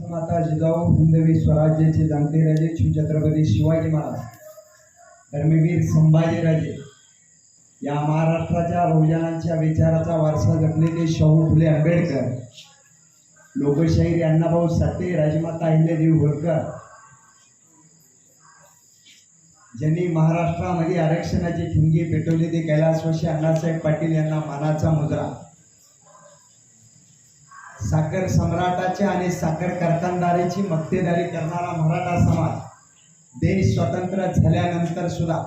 माता जिजाऊ हिंदवी स्वराज्याचे जाणते राजे शिवछत्रपती शिवाजी महाराज धर्मवीर संभाजीराजे या महाराष्ट्राच्या बहुजनांच्या विचाराचा वारसा जपलेले शाहू फुले आंबेडकर लोकशाहीर अण्णाभाऊ साठे राजमाता अहिल्यादेवी होळकर ज्यांनी महाराष्ट्रामध्ये आरक्षणाची ठिणगी पेटवली ते कैलासवासी अण्णासाहेब पाटील यांना मानाचा मुद्रा. साखर सम्राटाचे आणि साखर कारखानदारीची मक्तेदारी करणारा मराठा समाज देश स्वतंत्र झाल्यानंतर सुद्धा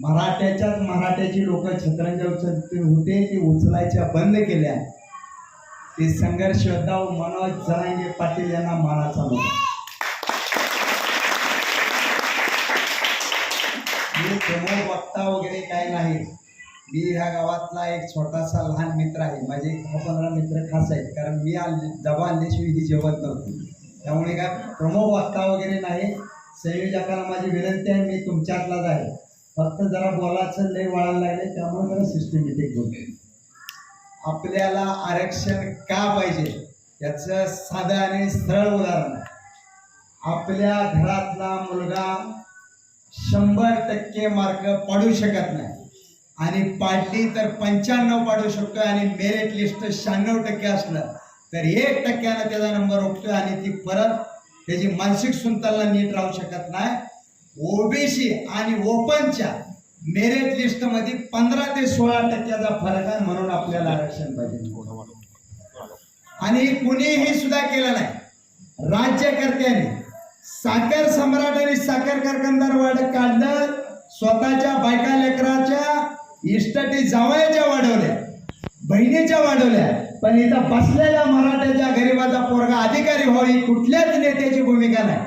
मराठ्याच्याच मराठ्याची लोक छत्रंजव उचलते होते की उचलायच्या बंद केल्या. ते संघर्ष योद्धा मनोज जरांगे पाटील यांना मानाचा मुद्रा मी वक्ता वगैरे काही नाही. मी ह्या गावातला एक छोटासा लहान मित्र आहे. माझे एक दहा पंधरा मित्र खास आहेत. कारण मी आले जवा आणल्याशिवाय ही जेवत नव्हती. त्यामुळे काय प्रमुख वक्ता वगैरे नाही. संयोजकाला माझी विनंती आहे मी तुमच्यातलाच आहे. फक्त जरा बोलायचं लय वळायला लागले त्यामुळे जरा सिस्टमॅटिक बोलते आपल्याला आरक्षण का पाहिजे? याचं साधं आणि सरळ उदाहरण. आहे आपल्या घरातला मुलगा शंभर टक्के मार्क पाडू शकत नाही. आणि पाडली तर पंच्याण्णव पाडू शकतोय आणि मेरिट लिस्ट शहाण्णव टक्के असलं तर एक टक्क्यानं त्याचा नंबर उठतोय आणि ती परत त्याची मानसिक सुंतला नीट राहू शकत नाही. ओबीसी आणि ओपनच्या मेरिट लिस्टमध्ये पंधरा ते सोळा टक्क्याचा फरक आहे म्हणून आपल्याला आरक्षण पाहिजे. आणि कुणीही सुद्धा केलं नाही. राज्यकर्त्याने साखर सम्राट आणि साखर कारखानदार वाढ काढलं. स्वतःच्या बायका लेकराच्या इष्टटी जावयाच्या वाढवल्या बहिणीच्या वाढवल्या पण इथं बसलेल्या मराठ्याच्या गरीबाचा पोरगा अधिकारी व्हावी कुठल्याच नेत्याची भूमिका नाही.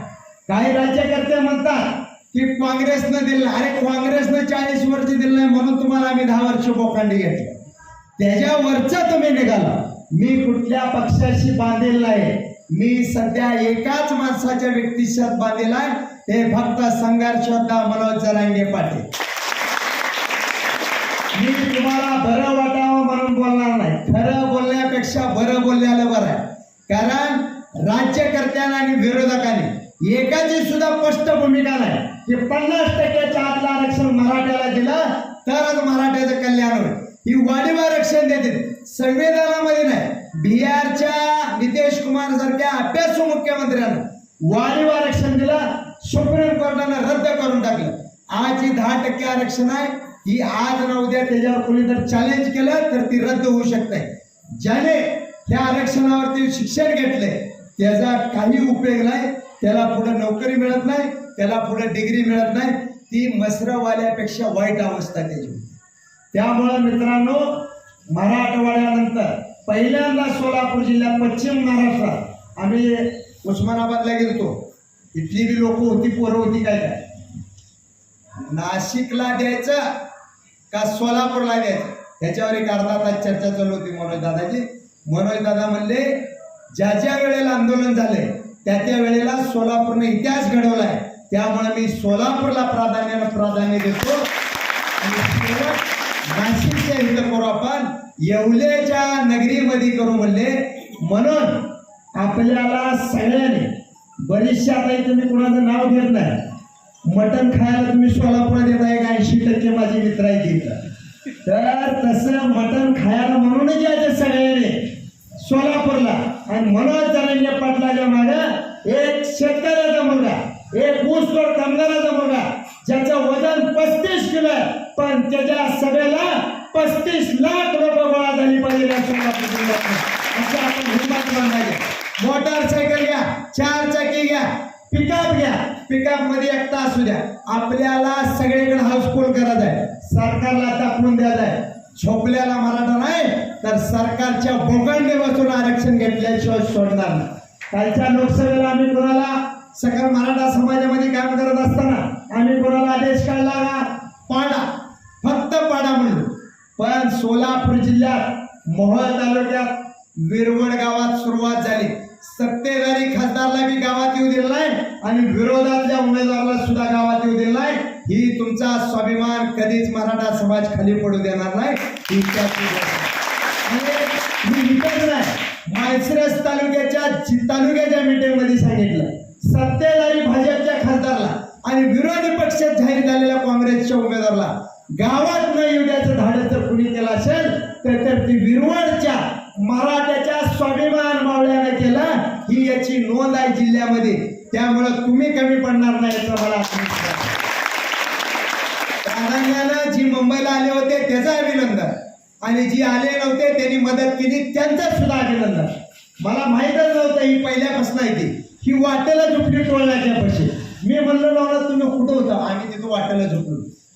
काही राज्यकर्ते म्हणतात की काँग्रेसनं दिलं अरे काँग्रेसनं चाळीस वर्ष दिलं नाही म्हणून तुम्हाला आम्ही दहा वर्ष बोकांडी घेतली. त्याच्यावरचं तुम्ही निघाला. मी कुठल्या पक्षाशी बांधेल नाही. मी सध्या एकाच माणसाच्या व्यक्तिशात बांधेल आहे. ते फक्त संघर्ष मनोज जरांगे पाटील. मी तुम्हाला बरं वाटावं म्हणून बोलणार नाही. खरं बोलण्यापेक्षा बरं बोललेलं बरं आहे. कारण राज्यकर्त्यांना आणि विरोधकांनी एकाची सुद्धा स्पष्ट भूमिका नाही. की पन्नास टक्क्याच्या आतलं आरक्षण मराठ्याला दिलं तरच मराठ्याचं कल्याण होईल. ही वाढीव आरक्षण देतील. संविधानामध्ये नाही. बिहारच्या नितीश कुमार सारख्या अभ्यासू मुख्यमंत्र्यानं वाढीव आरक्षण दिलं सुप्रीम कोर्टानं रद्द करून टाकलं. आज ही दहा टक्के आरक्षण आहे. ही आज ना उद्या त्याच्यावर कोणी जर चॅलेंज केलं तर ती रद्द होऊ शकते. ज्याने त्या आरक्षणावरती शिक्षण घेतले त्याचा काही उपयोग नाही त्याला पुढे नोकरी मिळत नाही त्याला पुढे डिग्री मिळत नाही ती मसरवाल्यापेक्षा वाईट अवस्था त्याची त्यामुळं मित्रांनो मराठवाड्यानंतर पहिल्यांदा सोलापूर जिल्ह्यात पश्चिम महाराष्ट्रात आम्ही उस्मानाबादला गेलतो. इथली बी लोक होती पोरं होती काय काय? नाशिकला द्यायचं का सोलापूरला द्यायचं ह्याच्यावर एक अर्धा तास चर्चा चालू होती मनोज दादाची. मनोज दादा म्हणले ज्या ज्या वेळेला आंदोलन झाले त्या त्या वेळेला सोलापूरने इतिहास घडवलाय. त्यामुळे मी सोलापूरला प्राधान्यानं प्राधान्य देतो. आणि नाशिकच्या इथं करू आपण. येवलेच्या नगरीमध्ये करू म्हणले. म्हणून आपल्याला सगळ्यांनी बरीचशी आता तुम्ही कुणाचं नाव घेत नाही. मटण खायला तुम्ही सोलापुरात येत आहे का ऐंशी टक्के माझी मित्र आहेत इथं तर तसं मटण खायला म्हणूनच यायचे सगळ्यांनी सोलापूरला. आणि मनोज जरांगे पाटलाच्या माग एक शेतकऱ्याचा मुलगा एक ऊसतोड कामगाराचा मुलगा ज्याचं वजन पस्तीस किलो आहे. पण त्याच्या सभेला पस्तीस लाख रुपये गोळा झाली पाहिजे असं आपण हिंमत बांधायची मोटारसायकल घ्या चार चाकी घ्या पिकअप घ्या. पिकअपमध्ये एकटा असू द्या. आपल्याला सगळीकडे हाऊसफुल करायचं आहे. सरकारला दाखवून द्यायचं आहे. झोपल्याला मराठा नाही तर सरकारच्या बोगंडे बसून आरक्षण घेतल्याशिवाय सोडणार नाही. कालच्या लोकसभेला आम्ही कोणाला सगळ्या मराठा समाजामध्ये काम करत असताना आम्ही कोणाला आदेश काढला का? पाडा. फक्त पाडा म्हणलो पण सोलापूर जिल्ह्यात मोहोळ तालुक्यात विरवड गावात सुरुवात झाली. सत्तेधारी खासदारला बी गावात येऊ दिलं नाही आणि विरोधातल्या उमेदवाराला सुद्धा गावात येऊ दिलं नाही. ही तुमचा स्वाभिमान कधीच मराठा समाज खाली पडू देणार नाही. ही माळशिरस तालुक्याच्या तालुक्याच्या मीटिंगमध्ये सांगितलं. सत्तेधारी भाजपच्या खासदारला आणि विरोधी पक्षात जाहीर झालेल्या काँग्रेसच्या उमेदवारला. गावात न येऊ द्याचं धाडस जर कुणी केलं असेल तर तर ती विरवडच्या मराठ्याच्या स्वाभिमान मावळ्यानं केलं. ही याची नोंद आहे जिल्ह्यामध्ये. त्यामुळं तुम्ही कमी पडणार नाही याचा मला आत्मविश्वास जी मुंबईला आले होते त्याचं अभिनंदन. आणि जी आले नव्हते त्यांनी मदत केली त्यांचं सुद्धा अभिनंदन. मला माहीतच नव्हतं ही पहिल्यापासून आहे ती. ही वाटेला झुपली टोळण्याच्या पैसे मी म्हणलं नव्हतं तुम्ही कुठं होता? आम्ही तिथं वाटेला झुपलो.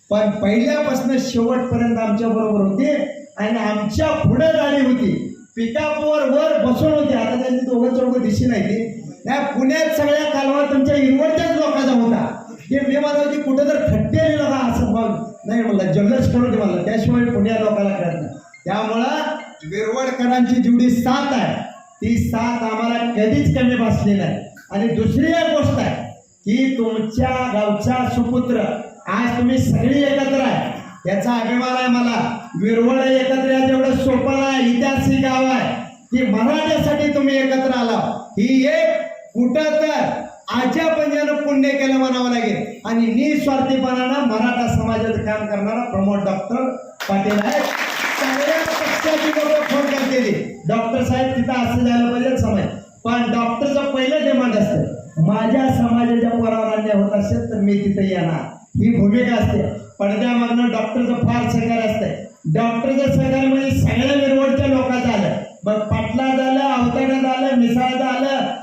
पण पहिल्यापासून शेवटपर्यंत आमच्या बरोबर होते आणि आमच्या पुढे गाडी होती. पिकअपवर वर बसून होते. आता त्यांनी दोघं चौघं दिशी नाही ते त्या पुण्यात सगळ्या कालवा तुमच्या इरवडच्याच हे मी मला की कुठं तर खट्टे लोक असं बघ. नाही म्हणलं जंगलच करून दे मला त्याशिवाय पुण्या लोकांना कळत नाही. त्यामुळं विरवडकरांची जेवढी साथ आहे ती साथ आम्हाला कधीच कमी भासली नाही. आणि दुसरी एक गोष्ट आहे की तुमच्या गावचा सुपुत्र आज तुम्ही सगळी एकत्र आहे. याचा अभिमान आहे मला. विरवड एकत्र या जेवढं सोपं आहे ऐतिहासिक गाव आहे. की मराठ्यासाठी तुम्ही एकत्र आला ही एक कुठं तर आज्या पंजानं पुण्य केलं म्हणावं लागेल. आणि निस्वार्थीपणानं मराठा समाजाचं काम करणारा प्रमोद डॉक्टर पाटील आहे पक्षाची लोक फोन करते डॉक्टर साहेब तिथं असं जायला पाहिजे समाज पण डॉक्टरचं पहिलं डिमांड असतं. माझ्या समाजाच्या पोरावर अन्याय होत असेल तर मी तिथे येणार. ही भूमिका असते. पडद्यामधनं डॉक्टरचं फार सहकार्य असतंय. डॉक्टरचं सहकार्य म्हणजे सगळ्या विरवडच्या लोकांचं आलं. मग पाटला झालं अवतड्यात आलं मिसाळ झालं